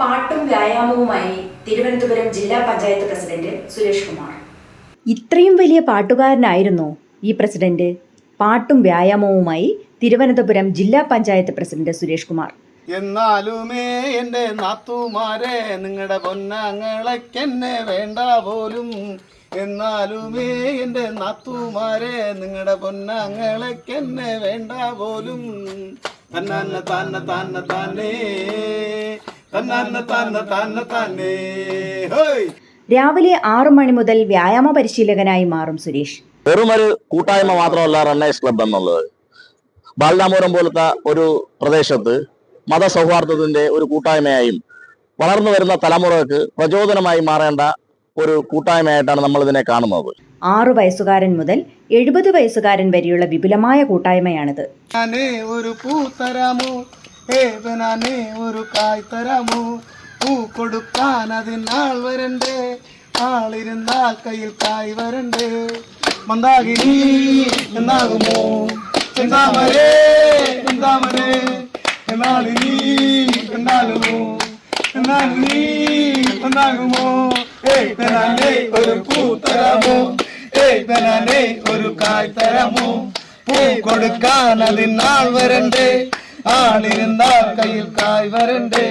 പാട്ടും വ്യായാമവുമായി തിരുവനന്തപുരം ജില്ലാ പഞ്ചായത്ത് പ്രസിഡന്റ് സുരേഷ് കുമാർ. ഇത്രയും വലിയ പാട്ടുകാരനായിരുന്നു ഈ പ്രസിഡന്റ്. പാട്ടും വ്യായാമവുമായി തിരുവനന്തപുരം ജില്ലാ പഞ്ചായത്ത് പ്രസിഡന്റ് സുരേഷ് കുമാർ. എന്നാലുമേ എന്റെ നാത്തുമാരെ നിങ്ങളുടെ പൊന്നാങ്ങളെക്കെന്നെ വേണ്ട പോലും. എന്നാലുമേ എന്റെ നാത്തുമാരെ നിങ്ങളുടെ പൊന്നാങ്ങളെക്കെന്നെ വേണ്ട പോലും. തന്നെ തന്നെ തന്നെ താന്ന. രാവിലെ ആറു മണി മുതൽ വ്യായാമ പരിശീലകനായി മാറും സുരേഷ്. വെറുമൊരു കൂട്ടായ്മ മാത്രമല്ല റണ്ണേഴ്സ് ക്ലബ് എന്നുള്ളത്. ബാലനാമൂരം പോലത്തെ ഒരു പ്രദേശത്ത് മതസൗഹാർദ്ദത്തിന്റെ ഒരു കൂട്ടായ്മയായും വളർന്നു വരുന്ന തലമുറയ്ക്ക് പ്രചോദനമായി മാറേണ്ട ഒരു കൂട്ടായ്മയായിട്ടാണ് നമ്മൾ ഇതിനെ കാണുന്നത്. ആറു വയസ്സുകാരൻ മുതൽ എഴുപത് വയസ്സുകാരൻ വരെയുള്ള വിപുലമായ കൂട്ടായ്മയാണിത്. ഒരു തരാമോ ഏതനാനേ ഒരു കായ് തരാമോ പൂ കൊടുക്കാൻ അതിനാൾ വരണ്ടേ ആളിരുന്നാൽ കയ്യിൽ കായ് വരണ്ടേ മന്ദാകിനി എന്നാകുമോ ചെന്താമരേ ചെന്താമരേ എന്നാളിനി എന്നാലുമോ എന്നാലിനി എന്നാകുമോ ഏയ് തനാനേ ഒരു പൂ തരാമോ ഏയ് തനാനേ ഒരു കായ് തരാമോ പൂ കൊടുക്കാൻ അതിനാൾ വരണ്ടേ ആളിരുന്നാൽ കയ്യിൽ കായ് വരണ്ടേ